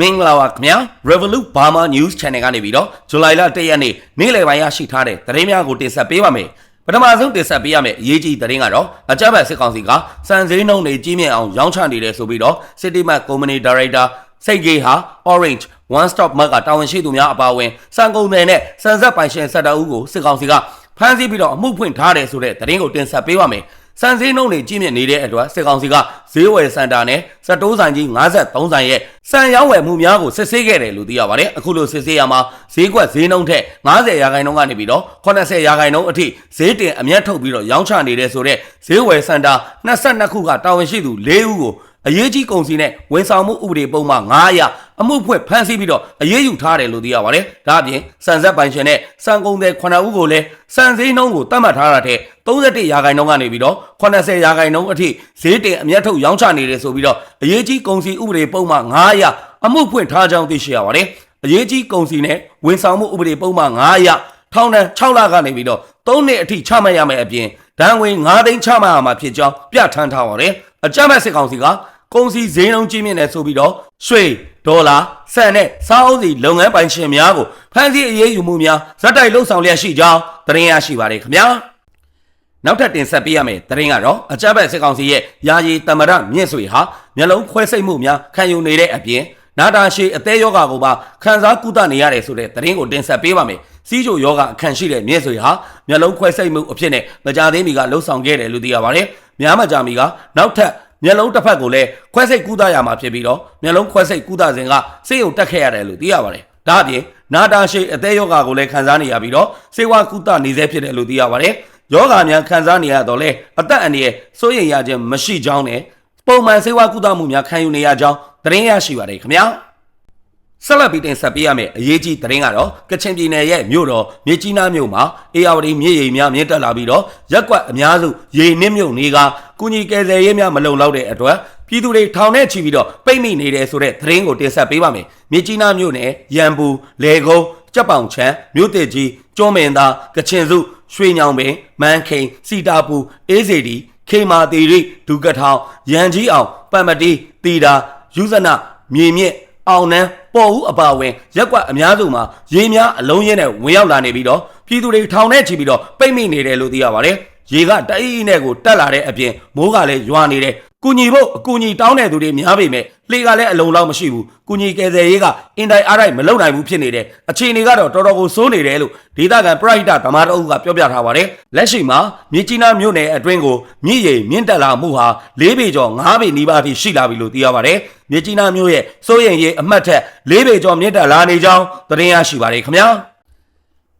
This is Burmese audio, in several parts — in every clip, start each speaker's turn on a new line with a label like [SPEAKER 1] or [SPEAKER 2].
[SPEAKER 1] မင်္ဂလာပါခင်ဗျာ Revolut Burma News Channel ကနေပြီးတော့ဇူလိုင်လ1ရက်နေ့နေ့လယ်ပိုင်းရရှိထားတဲ့သတင်းများကိုတင်ဆက်ပေးပါမယ်ပထမဆုံးတင်ဆက်ပေးရမယ့်အရေးကြီးသတင်းကတော့အကြမ်းဖက်စစ်ကောင်စီကစံစည်းနှုန်းတွေကြီးမြင့်အောင်ရောင်းချနေတယ်ဆိုပြီးတော့ City Mart Company Director စိတ်ကြီးဟာ Orange One Stop Mart ကတာဝန်ရှိသူများအပါအဝင်စံကုန်တယ်နဲ့စံဆက်ပိုင်ရှင်ဆက်တအုပ်ကိုစစ်ကောင်စီကဖမ်းဆီးပြီးတော့အမှုဖွင့်ထားတယ်ဆိုတဲ့သတင်းကိုတင်ဆက်ပေးပါမယ် စံစည်းနှုန်းတွေကြီးမြင့်နေတဲ့အတွက်စစ်ကောင်စီကဈေးဝယ်စင်တာနဲ့စက်တိုးဆိုင်ကြီး53ဆိုင်ရဲ့စံရောင်းဝယ်မှုများကိုစစ်ဆေးခဲ့တယ်လို့သိရပါတယ်အခုလိုစစ်ဆေးရမှာဈေးကွက်ဈေးနှုန်းထက်90ရာခိုင်နှုန်းကနေပြီးတော့80ရာခိုင်နှုန်းအထိဈေးတင်အမျက်ထုတ်ပြီးတော့ရောင်းချနေတဲ့ဆိုတဲ့ဈေးဝယ်စင်တာ22ခုကတာဝန်ရှိသူ၄ဦးကို အရေးကြီးကုန်စီနဲ့ဝန်ဆောင်မှုဥပဒေပုံမှန်900အမှုဖွင့်ဖမ်းဆီးပြီးတော့အရေးယူထားတယ်လို့သိရပါတယ်။ဒါအပြင်စံဆက်ပိုင်ရှင်နဲ့စံကုန်တဲ့9ဦးကိုလည်းစံစည်းနှုန်းကိုတတ်မှတ်ထားတာတဲ့31ရာခိုင်နှုန်းကနေပြီးတော့80ရာခိုင်နှုန်းအထိဈေးတင်အမျက်ထုတ်ရောင်းချနေတယ်ဆိုပြီးတော့အရေးကြီးကုန်စီဥပဒေပုံမှန်900အမှုဖွင့်ထားကြောင်းသိရှိရပါတယ်။အရေးကြီးကုန်စီနဲ့ဝန်ဆောင်မှုဥပဒေပုံမှန်900ထောင်ဒဏ်6လကနေပြီးတော့3နှစ်အထိချမှတ်ရမယ်အပြင်ဒဏ်ငွေ9သိန်းချမှတ်ရမှာဖြစ်ကြောင်းပြဋ္ဌာန်းထားပါတယ်။အကြမ်းဖက်စစ်ကောင်စီက ကုန်စည်ဈေးနှုန်းကြီးမြင့်နေဆိုပြီးတော့ရွှေဒေါ်လာဆန်နဲ့စားအုပ်စီလုပ်ငန်းပိုင်ရှင်များကိုဖမ်းဆီးအရေးယူမှုများဇက်တိုက်လှုပ်ဆောင်လျက်ရှိကြောင်းသတင်းရရှိပါတယ်ခင်ဗျာနောက်ထပ်တင်ဆက်ပေးရမယ့်သတင်းကတော့အကြမ်းဖက်စစ်ကောင်စီရဲ့ယာယီတမရမြင့်ဆွေဟာမျက်လုံးခွဲစိတ်မှုများခံယူနေတဲ့အပြင်နာတာရှည်အသေးယောဂကိုပါခံစားကုသနေရတယ်ဆိုတဲ့သတင်းကိုတင်ဆက်ပေးပါမယ်စီးချိုယောဂအခန့်ရှိတဲ့မြင့်ဆွေဟာမျက်လုံးခွဲစိတ်မှုအဖြစ်နဲ့မကြသေးမီကလှုပ်ဆောင်ခဲ့တယ်လို့သိရပါတယ်များမကြမီကနောက်ထပ် မျက်လုံးတစ်ဖက်ကိုလည်းခွဲစိတ်ကူးသားရမှာဖြစ်ပြီးတော့မျက်လုံးခွဲစိတ်ကူးသားစဉ်ကစေယုံတက်ခဲ့ရတယ်လို့သိရပါတယ်။ဒါအပြင်နာတာရှိအသေးယောဂါကိုလည်းခံစားနေရပြီးတော့စေဝါကူးသားနေစေဖြစ်တယ်လို့သိရပါတယ်။ယောဂါများခံစားနေရတော့လေအသက်အန္တရာယ်စိုးရိမ်ရခြင်းမရှိကြောင်းနဲ့ပုံမှန်စေဝါကူးသားမှုများခံယူနေရကြောင်းသတင်းရရှိပါတယ်ခင်ဗျာ။ ဆက်လက်ပြီးတင်ဆက်ပေးရမယ့်အရေးကြီးသတင်းကတော့ကချင်ပြည်နယ်ရဲ့မြို့တော်မြေကြီးနားမြို့မှာအေယာဝတီမြေရိမ်များမြင့်တက်လာပြီးတော့ရက်ကွက်အများစုရေနစ်မြုပ်နေကကုညီကယ်ဆယ်ရေးများမလုံလောက်တဲ့အတွက်ပြည်သူတွေထောင်ထဲချီပြီးတော့ပိတ်မိနေတယ်ဆိုတဲ့သတင်းကိုတင်ဆက်ပေးပါမယ်မြေကြီးနားမြို့နယ်ရန်ပူလေကုန်းကြက်ပောင်ချမ်းမြို့တည်ကြီးကျွန်းမင်သားကချင်စုရွှေညောင်ပင်မန်းခိန်စီတာပူအေးစေတီခေမာတီရိဒုကထောင်ရန်ကြီးအောင်ပမ္မတီတီတာယူဇနာမြေမြင့် အောင်နန်းပေါ်ဦးအပါဝင်ရက်ကွက်အများစုမှာရေများအလုံးရင်းနဲ့ဝင်ရောက်လာနေပြီးတော့ပြည်သူတွေထောင်ထဲချီပြီးတော့ပိတ်မိနေတယ်လို့သိရပါတယ်။ရေကတအိအိနဲ့ကိုတက်လာတဲ့အပြင်မိုးကလည်းရွာနေတယ်။ ကုညီဖို့အကူညီတောင်းတဲ့သူတွေများပေမဲ့လေကလည်းအလုံးလောက်မရှိဘူး။ကုညီကယ်ဆယ်ရေးကအင်တိုင်းအားတိုင်းမလုံနိုင်ဘူးဖြစ်နေတယ်။အခြေအနေကတော့တော်တော်ကိုစိုးနေတယ်လို့ဒေသခံပရိုက်တာဓမ္မတော်ကပြောပြထားပါတယ်။လက်ရှိမှာမြေကြီးနားမြို့နယ်အတွင်းကိုမြင့်ရိမ်မြင့်တက်လာမှုဟာ၄ပေကျော်၅ပေနီးပါးအထိရှိလာပြီလို့သိရပါတယ်။မြေကြီးနားမြို့ရဲ့စိုးရိမ်ရေးအမှတ်ထက်၄ပေကျော်မြင့်တက်လာနေကြောင်းသတင်းရရှိပါတယ်ခင်ဗျာ။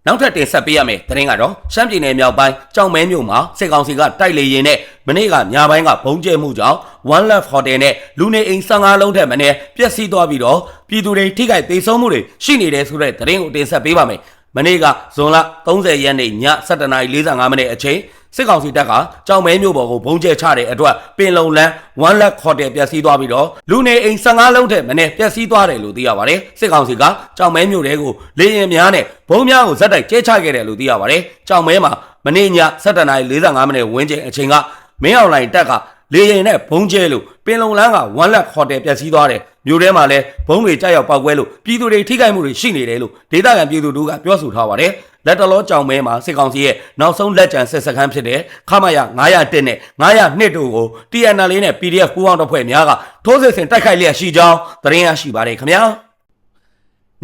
[SPEAKER 1] နောက်ထပ်တင်ဆက်ပေးရမယ့်သတင်းကတော့ရှမ်းပြည်နယ်မြောက်ပိုင်းကြောင်မဲမြို့မှာစစ်ကောင်စီကတိုက်လေရင်နဲ့မနေ့ကညပိုင်းကဘုံကျဲမှုကြောင့် One Love Hotel နဲ့လူနေအိမ်15လုံးထက်မနည်းပျက်စီးသွားပြီးတော့ပြည်သူတွေထိခိုက်ဒေဆုံးမှုတွေရှိနေတယ်ဆိုတဲ့သတင်းကိုတင်ဆက်ပေးပါမယ်။မနေ့ကဇွန်လ30ရက်နေ့ည7:45မိနစ်အချိန် စစ်ကောင်စီတပ်ကကြောင်မဲမြို့ပေါ်ကိုဘုံကျဲချတဲ့အတွက်ပင်လုံလန်း One Lakh Hotel ပျက်စီးသွားပြီးတော့လူနေအိမ်15လုံးထက်မနည်းပျက်စီးသွားတယ်လို့သိရပါတယ်စစ်ကောင်စီကကြောင်မဲမြို့တဲကိုလေရင်များနဲ့ဘုံများကိုဇက်တိုက်ကျဲချခဲ့တယ်လို့သိရပါတယ်ကြောင်မဲမှာမနေ့ည7:45မိနစ်ဝန်းကျင်အချိန်ကမင်းအွန်လိုင်းတက်ကလေရင်နဲ့ဘုံကျဲလို့ပင်လုံလန်းက One Lakh Hotel ပျက်စီးသွားတယ်မြို့ထဲမှာလည်းဘုံတွေကြောက်ရောက်ပောက်ကွဲလို့ပြည်သူတွေထိခိုက်မှုတွေရှိနေတယ်လို့ဒေသခံပြည်သူတို့ကပြောဆိုထားပါတယ် လက်တလောကြောင်မဲမှာစစ်ကောင်စီရဲ့နောက်ဆုံးလက်ကျန်စစ်စခန်းဖြစ်တဲ့ခမရ901နဲ့902တို့ကို TNL နဲ့ PDF ပူးပေါင်းတပ်ဖွဲ့များကထိုးစစ်ဆင်တိုက်ခိုက်လျက်ရှိကြောင်းသတင်းရရှိပါတယ်ခင်ဗျာ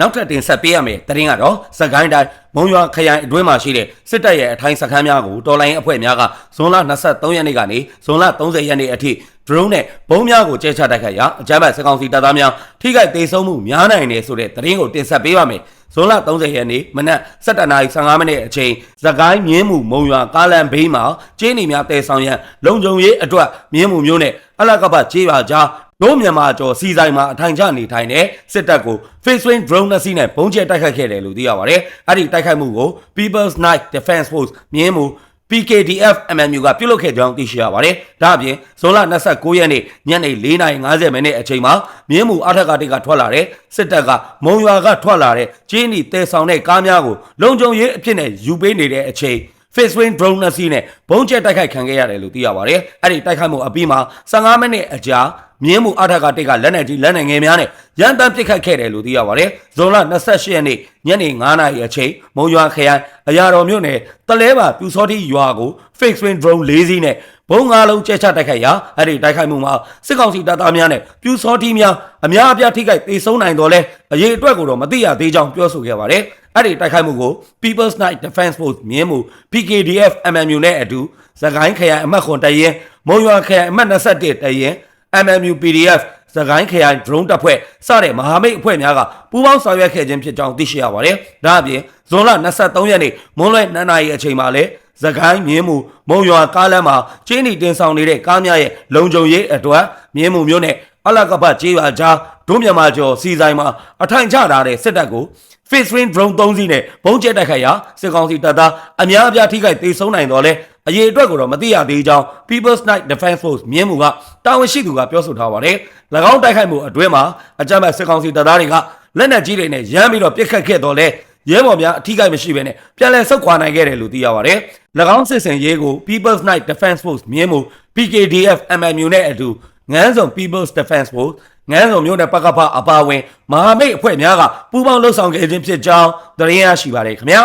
[SPEAKER 1] နောက်ထပ်တင်ဆက်ပေးရမယ်သတင်းကတော့စကိုင်းတိုင်းမုံရွာခရိုင်အတွင်းမှာရှိတဲ့စစ်တပ်ရဲ့အထိုင်စခန်းများကိုတော်လိုင်းအဖွဲ့များကဇွန်လ23ရက်နေ့ကနေဇွန်လ30ရက်နေ့အထိ drone နဲ့ဘုံများကိုကျဲချတိုက်ခိုက်ရာအကြမ်းဖက်စစ်ကောင်စီတပ်သားများထိခိုက်ဒေဆုံးမှုများနိုင်တယ်ဆိုတဲ့သတင်းကိုတင်ဆက်ပေးပါမယ် ဇွန်လ30ရက်နေ့မနက်7:15မိနစ်အချိန်သကိုင်းမြင်းမှုမုံရွာကားလန်ဘေးမှာကျင်းနေများတဲဆောင်ရန်လုံခြုံရေးအတွက်မြင်းမှုမျိုးနဲ့အလကပကြေးပါကြားတို့မြန်မာကျော်စီဆိုင်မှာအထိုင်ချနေထိုင်တဲ့စစ်တပ်ကို Face Wing drone နဲ့စီးနဲ့ဘုံကျဲတိုက်ခိုက်ခဲ့တယ်လို့သိရပါတယ်။အဲ့ဒီတိုက်ခိုက်မှုကို People's Night Defense Force မြင်းမှု PKDF MMU ကပြုလုပ်ခဲ့ကြောင်းသိရှိရပါတယ်။ဒါအပြင်ဇွန်လ29ရက်နေ့ညနေ4:50မိနစ်အချိန်မှာမြင်းမှုအထက်ကတိတ်ကထွက်လာတဲ့စစ်တပ်ကမုံရွာကထွက်လာတဲ့ကျင်းနီတဲဆောင်တဲ့ကားများကိုလုံခြုံရေးအဖြစ်နဲ့ယူပေးနေတဲ့အချိန် Face Wing drone နဲ့စီးနဲ့ဘုံကျဲတိုက်ခိုက်ခံခဲ့ရတယ်လို့သိရပါတယ်။အဲ့ဒီတိုက်ခိုက်မှုအပြီးမှာ15မိနစ်အကြာ မြင်းမှုအထက်ကတိတ်ကလက်နက်ကြီးလက်နက်ငယ်များနဲ့ရန်တမ်းပစ်ခတ်ခဲ့တယ်လို့သိရပါတယ်။ဇွန်လ28ရက်နေ့ညနေ9:00နာရီအချိန်မုံရွာခရိုင်အရာတော်မြို့နယ်တလဲပါပြူစောတိရွာကို fixed wing drone ၄စီးနဲ့ဘုံငါးလုံးကျဲချတိုက်ခိုက်ရာအဲ့ဒီတိုက်ခိုက်မှုမှာစစ်ကောင်စီတပ်သားများနဲ့ပြူစောတိများအများအပြားထိခိုက်ဒေဆုံးနိုင်တော့လဲအရေးအတွက်ကိုတော့မသိရသေးကြောင်းပြောဆိုခဲ့ပါတယ်။အဲ့ဒီတိုက်ခိုက်မှုကို People's Night Defense Force မြင်းမှု PKDF MMU နဲ့အတူသခိုင်းခရိုင်အမှတ်ခွန်တရင်မုံရွာခရိုင်အမှတ်21တရင် MMU PDF သခိုင်းခရိုင် drone တပ်ဖွဲ့စတဲ့မဟာမိတ်အဖွဲ့များကပူးပေါင်းဆောင်ရွက်ခဲ့ခြင်းဖြစ်ကြောင်းသိရှိရပါတယ်။ဒါအပြင်ဇွန်လ23ရက်နေ့မွန်းလွဲ2နာရီအချိန်မှာလဲသခိုင်းမြင်းမှုမုံရွာကားလမ်းမှာကျင်းနီတင်ဆောင်နေတဲ့ကားများရဲ့လုံခြုံရေးအတွက်မြင်းမှုမျိုးနဲ့အလကပကျေးရွာကြားဒုံးမြန်မာကျော်စီဆိုင်မှာအထိုင်ချထားတဲ့စစ်တပ်ကို face ring drone 3စီးနဲ့ဘုံကျက်တိုက်ခိုက်ရာစစ်ကောင်စီတပ်သားအများအပြားထိခိုက်ဒေဆုံးနိုင်တော့လဲ အရေးအတွက်ကိုတော့မသိရသေးကြောင်း People's Night Defense Force မြင်းမှုကတာဝန်ရှိသူကပြောဆိုထားပါတယ်။၎င်းတိုက်ခိုက်မှုအတွင်းမှာအကြမ်းဖက်စစ်ကောင်စီတပ်သားတွေကလက်နက်ကြီးတွေနဲ့ရမ်းပြီးတော့ပစ်ခတ်ခဲ့တော့လဲရဲဘော်များအထီးကိမရှိဘဲနဲ့ပြန်လည်ဆုတ်ခွာနိုင်ခဲ့တယ်လို့သိရပါတယ်။၎င်းစစ်စင်ရေးကို People's Night Defense Force မြင်းမှု PKDF MMU နဲ့အတူငန်းစုံ People's Defense Force ငန်းစုံမျိုးနဲ့ပကဖအပါဝင်မဟာမိတ်အဖွဲ့များကပူးပေါင်းလှုပ်ဆောင်ခဲ့ခြင်းဖြစ်ကြောင်းသတင်းရရှိပါတယ်ခင်ဗျာ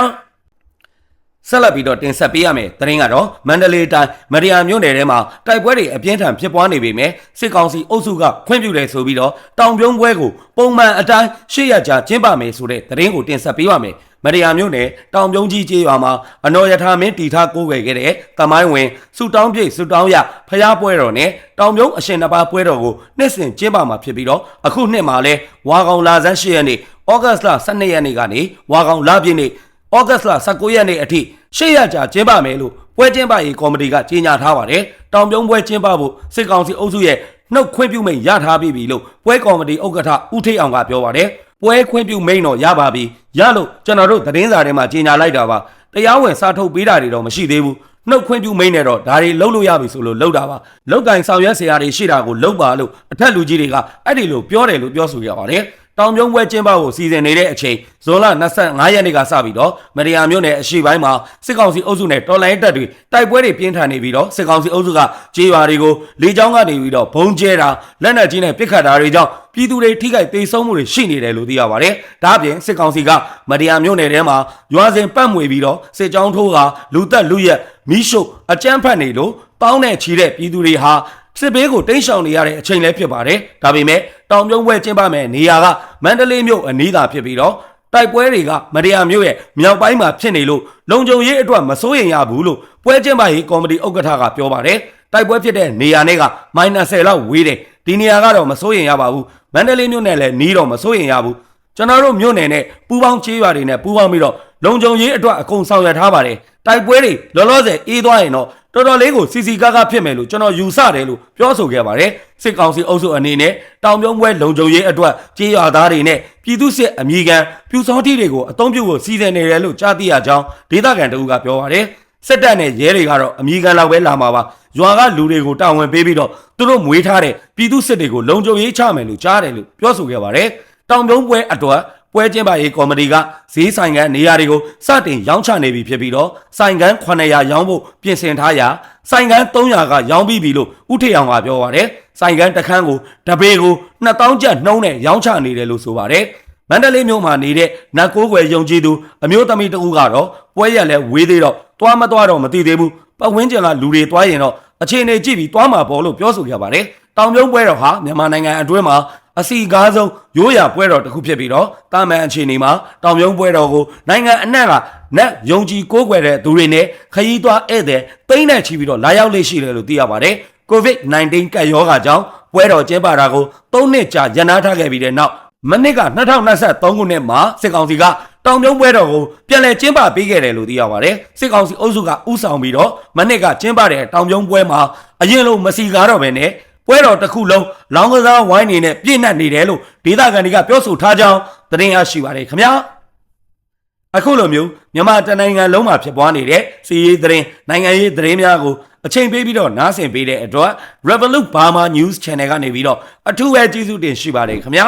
[SPEAKER 1] ဆက်လက်ပြီးတော့တင်ဆက်ပေးရမယ်သတင်းကတော့မန္တလေးတိုင်းမရယာမြို့နယ်ထဲမှာတိုက်ပွဲတွေအပြင်းထန်ဖြစ်ပွားနေပေမဲ့စစ်ကောင်စီအုပ်စုကခွင့်ပြုတယ်ဆိုပြီးတော့တောင်ပြုံးပွဲကိုပုံမှန်အတိုင်းရှေ့ရကြကျင်းပမယ်ဆိုတဲ့သတင်းကိုတင်ဆက်ပေးပါမယ်မရယာမြို့နယ်တောင်ပြုံးကြီးကျေးရွာမှာအနော်ရထာမင်းတီထားကိုးကွယ်ခဲ့တဲ့တမိုင်းဝင်စုတောင်းပြည့်စုတောင်းရဖျားပွဲတော်နဲ့တောင်ပြုံးအရှင်တစ်ပါးပွဲတော်ကိုနှစ်စဉ်ကျင်းပမှာဖြစ်ပြီးတော့အခုနှစ်မှာလဲဝါကောင်လာဇန်၈ရက်နေ့ဩဂတ်စ်လ12ရက်နေ့ကနေဝါကောင်လပြည့်နေ့ ဩဂတ်လ19ရက်နေ့အထိ800ကြာကျင်းပမယ်လို့ပွဲကျင်းပရေးကော်မတီကကြေညာထားပါတယ်။တောင်ပြုံးပွဲကျင်းပဖို့စစ်ကောင်စီအုပ်စုရဲ့နှုတ်ခွင့်ပြုမိန့်ရထားပြီလို့ပွဲကော်မတီဥက္ကဋ္ဌဦးထိပ်အောင်ကပြောပါတယ်။ပွဲခွင့်ပြုမိန့်တော့ရပါပြီ။ရလို့ကျွန်တော်တို့သတင်းစာထဲမှာကြေညာလိုက်တာပါ။တရားဝင်စာထုတ်ပေးတာတွေတော့မရှိသေးဘူး။နှုတ်ခွင့်ပြုမိန့်နဲ့တော့ဒါတွေလှုပ်လို့ရပြီဆိုလို့လှုပ်တာပါ။လောက်ကင်ဆောင်ရွက်စရာတွေရှိတာကိုလှုပ်ပါလို့အထက်လူကြီးတွေကအဲ့ဒီလိုပြောတယ်လို့ပြောဆိုရပါတယ်။ တောင်ပြုံးပွဲကျင်းပဖို့စီစဉ်နေတဲ့အချိန်ဇွန်လ25ရက်နေ့ကစပြီးတော့မရယာမြို့နယ်အရှိပိုင်းမှာစစ်ကောင်စီအုပ်စုနဲ့တော်လိုင်းတပ်တွေတိုက်ပွဲတွေပြင်းထန်နေပြီးတော့စစ်ကောင်စီအုပ်စုကကြေးရွာတွေကိုလေကြောင်းကနေပြီးတော့ဘုံကျဲတာလက်နက်ကြီးနဲ့ပစ်ခတ်တာတွေကြောင့်ပြည်သူတွေထိခိုက်ဒေဆုံးမှုတွေရှိနေတယ်လို့သိရပါတယ်။ဒါ့အပြင်စစ်ကောင်စီကမရယာမြို့နယ်ထဲမှာရွာစဉ်ပတ်မွေပြီးတော့စစ်ကြောင်းထိုးကလူသက်လူရက်မိရှုအကြမ်းဖက်နေလို့ပေါင်းနဲ့ချီတဲ့ပြည်သူတွေဟာစစ်ဘေးကိုတိန့်ရှောင်နေရတဲ့အချိန်လည်းဖြစ်ပါတယ်။ဒါပေမဲ့ တောင်ပြုံးပွဲကျင်းပမယ်နေရာကမန္တလေးမြို့အနီးသာဖြစ်ပြီးတော့တိုက်ပွဲတွေကမတရားမြို့ရဲ့မြောက်ပိုင်းမှာဖြစ်နေလို့လုံခြုံရေးအတွက်မစိုးရိမ်ရဘူးလို့ပွဲကျင်းပရေးကော်မတီဥက္ကဋ္ဌကပြောပါတယ်။တိုက်ပွဲဖြစ်တဲ့နေရာနဲ့ကမိုင်20လောက်ဝေးတယ်။ဒီနေရာကတော့မစိုးရိမ်ရပါဘူး။မန္တလေးမြို့နဲ့လည်းနီးတော့မစိုးရိမ်ရဘူး။ကျွန်တော်တို့မြို့နယ်နဲ့ပူးပေါင်းချေးရွာတွေနဲ့ပူးပေါင်းပြီးတော့လုံခြုံရေးအတွက်အကုန်ဆောင်ရွက်ထားပါတယ်။ တိုက်ပွဲတွေလောလောဆယ်အေးသွားရင်တော့တော်တော်လေးကိုစီစီကားကားဖြစ်မယ်လို့ကျွန်တော်ယူဆတယ်လို့ပြောဆိုခဲ့ပါတယ်စစ်ကောင်စီအုပ်စုအနေနဲ့တောင်ပြုံးပွဲလုံခြုံရေးအတွက်ကြေးရွာသားတွေနဲ့ပြည်သူစစ်အမိခံပြူစောတိတွေကိုအုံပြုဖို့စီစဉ်နေတယ်လို့ကြားသိရကြောင်းဒေသခံတအုပ်ကပြောပါတယ်စစ်တပ်နဲ့ရဲတွေကတော့အမိခံလောက်ပဲလာမှာပါရွာကလူတွေကိုတာဝန်ပေးပြီးတော့သူတို့မွေးထားတဲ့ပြည်သူစစ်တွေကိုလုံခြုံရေးချမယ်လို့ကြားတယ်လို့ပြောဆိုခဲ့ပါတယ်တောင်ပြုံးပွဲအတွက် ပွဲကျင်းပရေးကော်မတီကဈေးဆိုင်ကန်နေရာတွေကိုစတင်ရောင်းချနေပြီဖြစ်ပြီးတော့ဆိုင်ကန်900ရောင်းဖို့ပြင်ဆင်ထားရာဆိုင်ကန်300ကရောင်းပြီးပြီလို့ဥထေအောင်ကပြောပါတယ်ဆိုင်ကန်တစ်ခန်းကိုတပေကို2000ကျပ်နှုံးနဲ့ရောင်းချနေတယ်လို့ဆိုပါတယ်မန္တလေးမြို့မှာနေတဲ့နတ်ကိုးကွယ်ယုံကြည်သူအမျိုးသမီးတဦးကတော့ပွဲရက်လဲဝေးသေးတော့သွားမသွားတော့မသိသေးဘူးပတ်ဝန်းကျင်ကလူတွေသွားရင်တော့အခြေအနေကြည့်ပြီးသွားမှာပေါ့လို့ပြောဆိုကြပါတယ်တောင်ပြုံးပွဲတော်ဟာမြန်မာနိုင်ငံအတွင်းမှာ အစီကားဆုံးရိုးရာပွဲတော်တစ်ခုဖြစ်ပြီးတော့တာမန်အခြေအနေမှာတောင်ပြုံးပွဲတော်ကိုနိုင်ငံအနှံ့ကနတ်ယုံကြည်ကိုးကွယ်တဲ့သူတွေနဲ့ခရီးသွားဧည့်သည်တိမ့်နဲ့ချီပြီးတော့လာရောက်လေ့ရှိတယ်လို့သိရပါတယ် COVID-19 ကပ်ရောဂါကြောင့်ပွဲတော်ကျင်းပတာကို၃နှစ်ကြာရန်နာထားခဲ့ပြီးတဲ့နောက်မနစ်က2023ခုနှစ်မှာစစ်ကောင်စီကတောင်ပြုံးပွဲတော်ကိုပြန်လည်ကျင်းပပေးခဲ့တယ်လို့သိရပါတယ်စစ်ကောင်စီအုပ်စုကဥဆောင်ပြီးတော့မနစ်ကကျင်းပတဲ့တောင်ပြုံးပွဲမှာအရင်လိုမစီကားတော့ပဲနဲ့ ပွဲတော်တစ်ခုလုံးလောင်းကစားဝိုင်းနေနဲ့ပြည့်နှက်နေတယ်လို့ဒေသခံတွေကပြောဆိုထားကြောင်းသတင်းရရှိပါတယ်ခင်ဗျာအခုလိုမျိုးမြန်မာတနိုင်ငံလုံးမှာဖြစ်ပွားနေတဲ့စီးရေးသတင်းနိုင်ငံရေးသတင်းများကိုအချိန်ပေးပြီးတော့နားဆင်ပေးတဲ့အတွက် Revolut Burma News Channel ကနေပြီးတော့အထူးပဲကျေးဇူးတင်ရှိပါတယ်ခင်ဗျာ